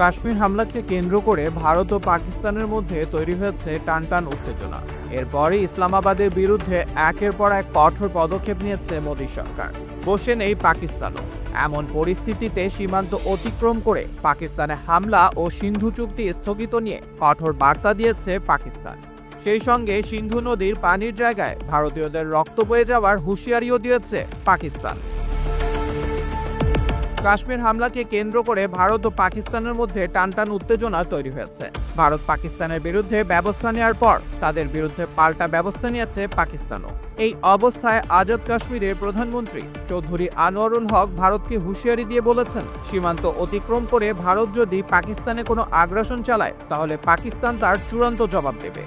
কাশ্মীর হামলাকে কেন্দ্র করে ভারত ও পাকিস্তানের মধ্যে তৈরি হয়েছে টানটান উত্তেজনা। এরপরই ইসলামাবাদের বিরুদ্ধে একের পর এক কঠোর পদক্ষেপ নিয়েছে মোদী সরকার। বসে নেই পাকিস্তানও। এমন পরিস্থিতিতে সীমান্ত অতিক্রম করে পাকিস্তানে হামলা ও সিন্ধু চুক্তি স্থগিত নিয়ে কঠোর বার্তা দিয়েছে পাকিস্তান। সেই সঙ্গে সিন্ধু নদীর পানির জায়গায় ভারতীয়দের রক্ত বয়ে যাওয়ার হুঁশিয়ারিও দিয়েছে পাকিস্তান। কাশ্মীর হামলাকে কেন্দ্র করে ভারত ও পাকিস্তানের মধ্যে টানটান উত্তেজনা তৈরি হয়েছে। ভারত পাকিস্তানের বিরুদ্ধে ব্যবস্থা নেওয়ার পর তাদের বিরুদ্ধে পাল্টা ব্যবস্থা নিয়েছে পাকিস্তানও। এই অবস্থায় আজাদ কাশ্মীরের প্রধানমন্ত্রী চৌধুরী আনোয়ারুল হক ভারতকে হুঁশিয়ারি দিয়ে বলেছেন, সীমান্ত অতিক্রম করে ভারত যদি পাকিস্তানে কোনো আগ্রাসন চালায়, তাহলে পাকিস্তান তার চূড়ান্ত জবাব দেবে।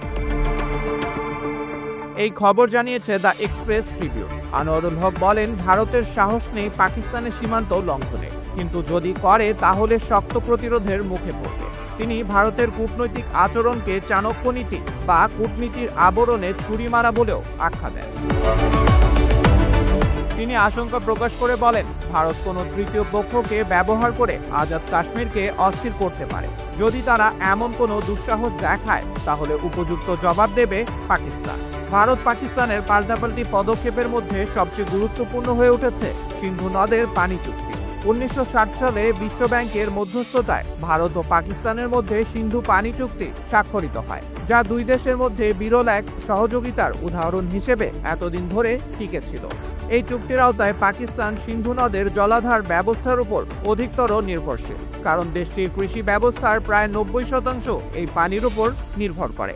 এই খবর জানিয়েছে the express tribune. Anwarul Haque বলেন, ভারতের সাহস নেই পাকিস্তানের সীমান্ত লঙ্ঘনে। কিন্তু যদি করে, তাহলে শক্ত প্রতিরোধের মুখে পড়বে। তিনি ভারতের কূটনৈতিক আচরণকে চাণক্য নীতি বা কূটনীতির আবরণে ছুরি মারা বলেও আখ্যা দেন। তিনি আশঙ্কা প্রকাশ করে বলেন, ভারত কোনো তৃতীয় পক্ষকে ব্যবহার করে আজাদ কাশ্মীরকে অস্থির করতে পারে। যদি তারা এমন কোনো দুঃসাহস দেখায়, তাহলে উপযুক্ত জবাব দেবে পাকিস্তান। ভারত পাকিস্তানের পাল্টাপাল্টি পদক্ষেপের মধ্যে সবচেয়ে গুরুত্বপূর্ণ হয়ে উঠেছে সিন্ধু নদের পানি চুক্তি। উনিশশো ষাট সালে বিশ্বব্যাংকের মধ্যস্থতায় ভারত ও পাকিস্তানের মধ্যে সিন্ধু পানি চুক্তি স্বাক্ষরিত হয়, যা দুই দেশের মধ্যে বিরল এক সহযোগিতার উদাহরণ হিসেবে এতদিন ধরে টিকে ছিল। এই চুক্তির আওতায় পাকিস্তান সিন্ধু নদের জলাধার ব্যবস্থার উপর অধিকতর নির্ভরশীল, কারণ দেশটির কৃষি ব্যবস্থার প্রায় নব্বই শতাংশ এই পানির উপর নির্ভর করে।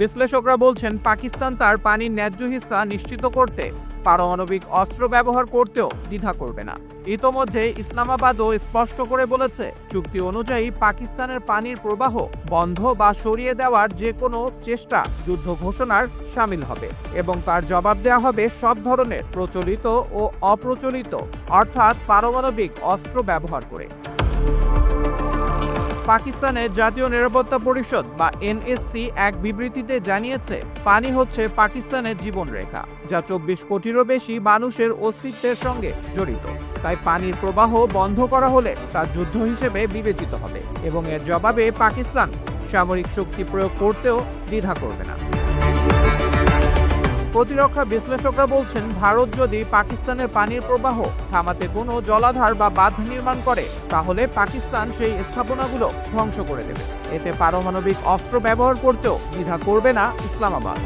বিশ্লেষকরা বলছেন, পাকিস্তান তার পানির ন্যায্য হিস্সা নিশ্চিত করতে পারমাণবিক অস্ত্র ব্যবহার করতেও দ্বিধা করবে না। ইতোমধ্যে ইসলামাবাদও স্পষ্ট করে বলেছে, চুক্তি অনুযায়ী পাকিস্তানের পানির প্রবাহ বন্ধ বা সরিয়ে দেওয়ার যে কোনো চেষ্টা যুদ্ধ ঘোষণার সামিল হবে এবং তার জবাব দেওয়া হবে সব ধরনের প্রচলিত ও অপ্রচলিত, অর্থাৎ পারমাণবিক অস্ত্র ব্যবহার করে। পাকিস্তানের জাতীয় নিরাপত্তা পরিষদ বা এনএসসি এক বিবৃতিতে জানিয়েছে, পানি হচ্ছে পাকিস্তানের জীবনরেখা, যা চব্বিশ কোটিরও বেশি মানুষের অস্তিত্বের সঙ্গে জড়িত। তাই পানির প্রবাহ বন্ধ করা হলে তা যুদ্ধ হিসেবে বিবেচিত হবে এবং এর জবাবে পাকিস্তান সামরিক শক্তি প্রয়োগ করতেও দ্বিধা করবে না। প্রতিরক্ষা বিশ্লেষকরা বলছেন, ভারত যদি পাকিস্তানের পানির প্রবাহ থামাতে কোনো জলাধার বা বাঁধ নির্মাণ করে, তাহলে পাকিস্তান সেই স্থাপনাগুলো ধ্বংস করে দেবে। এতে পারমাণবিক অস্ত্র ব্যবহার করতেও দ্বিধা করবে না ইসলামাবাদ।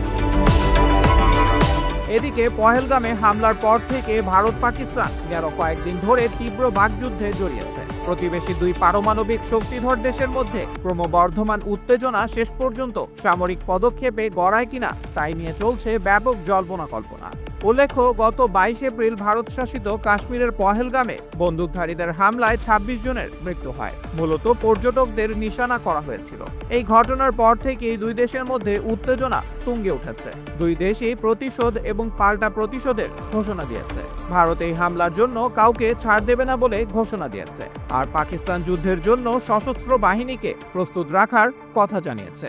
এদিকে পহেলগামে হামলার পর থেকে ভারত পাকিস্তান গেল কয়েকদিন ধরে তীব্র বাকযুদ্ধে জড়িয়েছে। প্রতিবেশী দুই পারমাণবিক শক্তিধর দেশের মধ্যে ক্রমবর্ধমান উত্তেজনা শেষ পর্যন্ত সামরিক পদক্ষেপে গড়ায় কিনা তাই নিয়ে চলছে ব্যাপক জল্পনা কল্পনা। উল্লেখ্য, গত বাইশ এপ্রিল ভারত শাসিত কাশ্মীরের পহেলগামে বন্দুকধারীদের হামলায় ২৬ জনের মৃত্যু হয়। মূলত পর্যটকদের নিশানা করা হয়েছিল। এই ঘটনার পর থেকেই দুই দেশের মধ্যে উত্তেজনা তুঙ্গে উঠেছে। দুই দেশই প্রতিশোধ এবং পাল্টা প্রতিশোধের ঘোষণা দিয়েছে। ভারত এই হামলার জন্য কাউকে ছাড় দেবে না বলে ঘোষণা দিয়েছে। আর পাকিস্তান যুদ্ধের জন্য সশস্ত্র বাহিনীকে প্রস্তুত রাখার কথা জানিয়েছে।